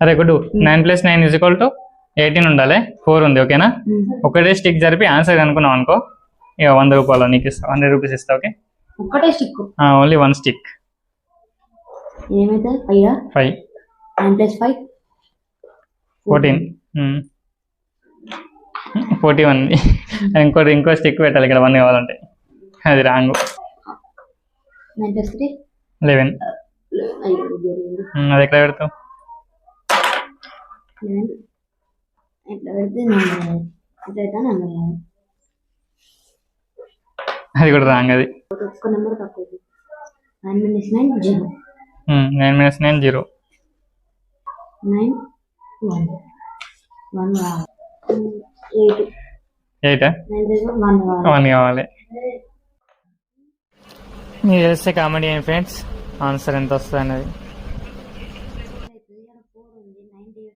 అరే good nine plus nine is equal to eighteen ఉండాలి four ఉంది ఓకేనా? ఒకటే స్టిక్ జరిపి ఆన్సర్ అనుకున్నాం అనుకో ఇక వంద రూపాయలు నీకు ఇస్తా హండ్రెడ్ రూపీస్ ఇస్తా ఓకే? ఒక్కటే stick only one stick five five nine plus five fourteen forty one ఇంకోటి ఇంకో స్టిక్ పెట్టాలి ఇక్కడ వన్ కావాలంటే. అది రాంగ్. త్రీ లెవెన్ అది ఎక్కడ పెడతావు? లెవెన్ ఇట్లా పెడితే నెంబర్ ఇట్లా నెంబర్ అది కూడా రాంగ్ అది. నెంబర్ తక్కువ nine nine zero nine minutes nine zero nine one one eight one కావాలి. మీరు తెలిస్తే కామెడీ ఏం ఫ్రెండ్స్? ఆన్సర్ ఎంత వస్తుంది అనేది?